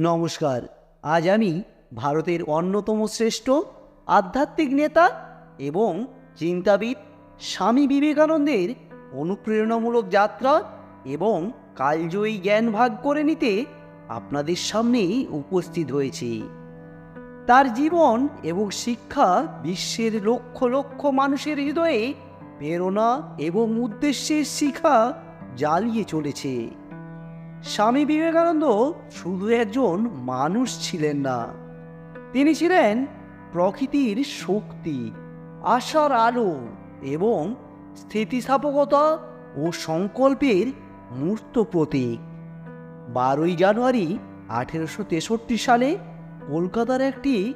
নমস্কার। আজ আমি ভারতের অন্যতম শ্রেষ্ঠ আধ্যাত্মিক নেতা এবং চিন্তাবিদ স্বামী বিবেকানন্দের অনুপ্রেরণামূলক যাত্রা এবং কালজয়ী জ্ঞান ভাগ করে নিতে আপনাদের সামনে উপস্থিত হয়েছি। তার জীবন এবং শিক্ষা বিশ্বের লক্ষ লক্ষ মানুষের হৃদয়ে প্রেরণা এবং উদ্দেশ্যের শিখা জ্বালিয়ে চলেছে। স্বামী বিবেকানন্দ শুধু একজন মানুষ ছিলেন না, তিনি ছিলেন প্রকৃতির শক্তি, আশার আলো এবং স্থিতিস্থাপকতা ও সংকল্পের মূর্ত প্রতীক। বারোই জানুয়ারি আঠেরোশো তেষট্টি সালে কলকাতার একটি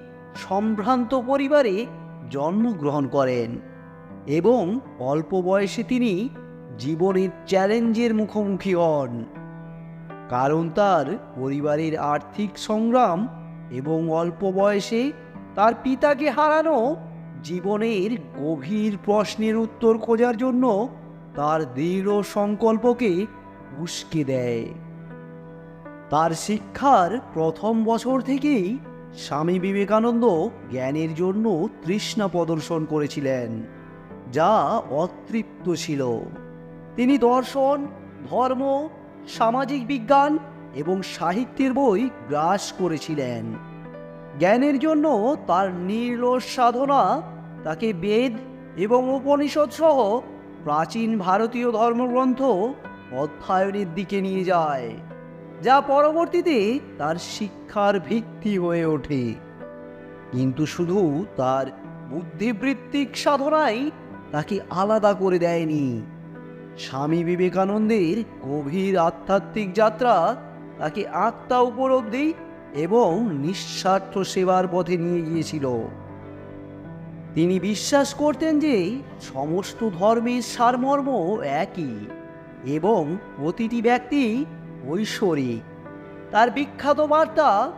সম্ভ্রান্ত পরিবারে জন্মগ্রহণ করেন এবং অল্প বয়সে তিনি জীবনের চ্যালেঞ্জের মুখোমুখি হন। কারণ তার পরিবারের আর্থিক সংগ্রাম এবং অল্প বয়সে তার পিতাকে হারানো জীবনের গভীর প্রশ্নের উত্তর খোঁজার জন্য তার দৃঢ় সংকল্পকে উস্কে দেয়। তার শিক্ষার প্রথম বছর থেকেই স্বামী বিবেকানন্দ জ্ঞানের জন্য তৃষ্ণা প্রদর্শন করেছিলেন, যা অতৃপ্ত ছিল। তিনি দর্শন, ধর্ম সামাজিক বিজ্ঞান এবং সাহিত্যের বই গ্রাস করেছিলেন। জ্ঞানের জন্য তার নির্লস সাধনা, তাকে বেদ এবং উপনিষদ সহ প্রাচীন ভারতীয় ধর্মগ্রন্থ অধ্যয়নের দিকে নিয়ে যায়, যা পরবর্তীতে তার শিক্ষার ভিত্তি হয়ে ওঠে। কিন্তু শুধু তার বুদ্ধিবৃত্তিক সাধনাই তাকে আলাদা করে দেয়নি। স্বামী বিবেকানন্দের গভীর আধ্যাত্মিক যাত্রা তাকে আত্মা উপলব্ধি এবং নিঃস্বার্থ সেবার পথে নিয়ে গিয়েছিল। তিনি বিশ্বাস করতেন যে সমস্ত ধর্মের সারমর্ম একই এবং প্রতিটি ব্যক্তি ঐশ্বরিক। তার বিখ্যাত বার্তা,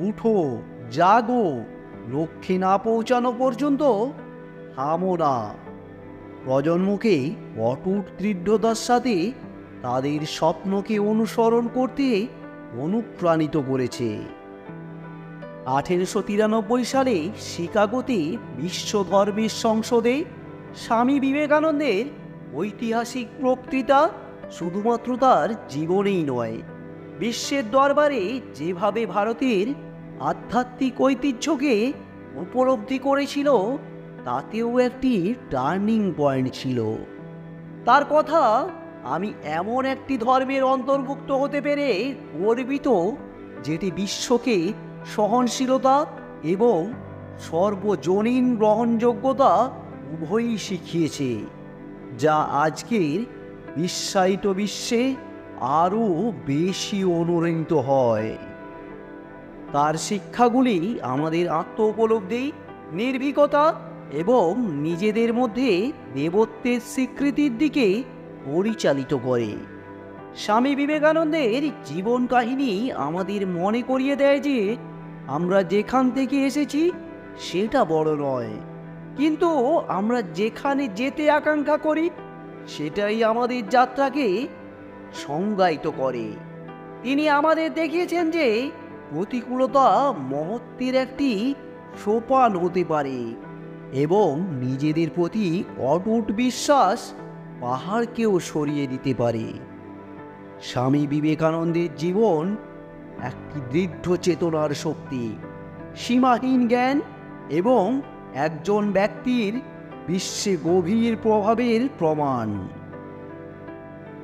উঠো, জাগো লক্ষ্যে না পৌঁছানো পর্যন্ত থামো না। প্রজন্মকে অটুট দৃঢ়তার সাথে তাদের স্বপ্নকে অনুসরণ করতে অনুপ্রাণিত করেছে। আঠেরোশো তিরানব্বই সালে শিকাগোতে বিশ্ব ধর্মের সংসদে স্বামী বিবেকানন্দের ঐতিহাসিক বক্তৃতা শুধুমাত্র তার জীবনেই নয়, বিশ্বের দরবারে যেভাবে ভারতের আধ্যাত্মিক ঐতিহ্যকে উপলব্ধি করেছিল তাতেও একটি টার্নিং পয়েন্ট ছিল। তার কথা, আমি এমন একটি ধর্মের অন্তর্ভুক্ত হতে পেরে গর্বিত যেটি বিশ্বকে সহনশীলতা এবং সর্বজনীন গ্রহণযোগ্যতা উভয়ই শিখিয়েছে, যা আজকের বিশ্বায়িত বিশ্বে আরও বেশি অনুরণিত হয়। তার শিক্ষাগুলি আমাদের আত্ম উপলব্ধি নির্ভীকতা এবং নিজেদের মধ্যে দেবত্বের স্বীকৃতির দিকে পরিচালিত করে। স্বামী বিবেকানন্দের জীবন কাহিনী আমাদের মনে করিয়ে দেয় যে, আমরা যেখান থেকে এসেছি, সেটা বড় নয়। কিন্তু আমরা যেখানে যেতে আকাঙ্ক্ষা করি, সেটাই আমাদের যাত্রাকে সংজ্ঞায়িত করে। তিনি আমাদের দেখিয়েছেন যে, প্রতিকূলতা মহত্বের একটি সোপান হতে পারে। এবং নিজেদের প্রতি অটুট বিশ্বাস পাহাড়কেও সরিয়ে দিতে পারে। স্বামী বিবেকানন্দের জীবন একটি দৃঢ় চেতনার শক্তি, সীমাহীন জ্ঞান এবং একজন ব্যক্তির বিশ্বে গভীর প্রভাবের প্রমাণ।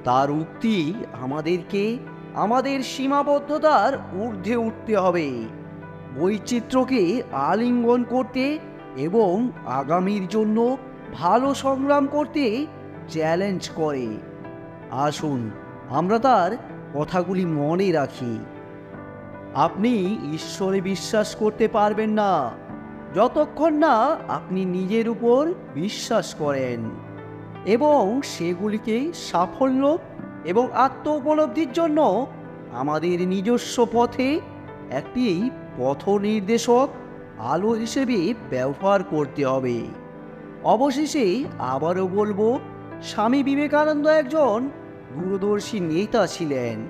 তার উক্তি আমাদেরকে আমাদের সীমাবদ্ধতার ঊর্ধ্বে উঠতে হবে, বৈচিত্র্যকে আলিঙ্গন করতে এবং আগামীর জন্য ভালো সংগ্রাম করতে চ্যালেঞ্জ করে। আসুন, আমরা তার কথাগুলি মনে রাখি। আপনি ঈশ্বরে বিশ্বাস করতে পারবেন না, যতক্ষণ না আপনি নিজের উপর বিশ্বাস করেন এবং সেগুলিকে সাফল্য এবং আত্ম উপলব্ধির জন্য আমাদের নিজস্ব পথে একটি পথ নির্দেশক আলো হিসেবে ব্যবহার করতে হবে। অবশেষে আবারও বলব, স্বামী বিবেকানন্দ একজন দূরদর্শী নেতা ছিলেন।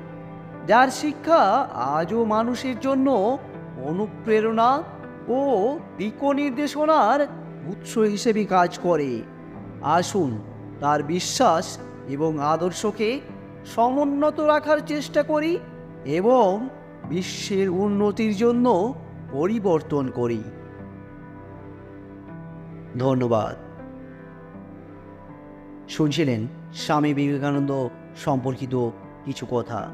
যার শিক্ষা আজও মানুষের জন্য অনুপ্রেরণা ও দিক নির্দেশনার উৎস হিসেবে কাজ করে। আসুন, তার বিশ্বাস এবং আদর্শকে সমুন্নত রাখার চেষ্টা করি এবং বিশ্বের উন্নতির জন্য পরিবর্তন করি। ধন্যবাদ। শুনছিলেন স্বামী বিবেকানন্দ সম্পর্কিত কিছু কথা।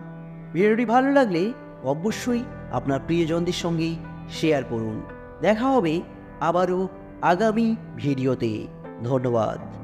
ভিডিওটি ভালো লাগলে অবশ্যই আপনার প্রিয়জনদের সঙ্গেই শেয়ার করুন। দেখা হবে আবারও আগামী ভিডিওতে। ধন্যবাদ।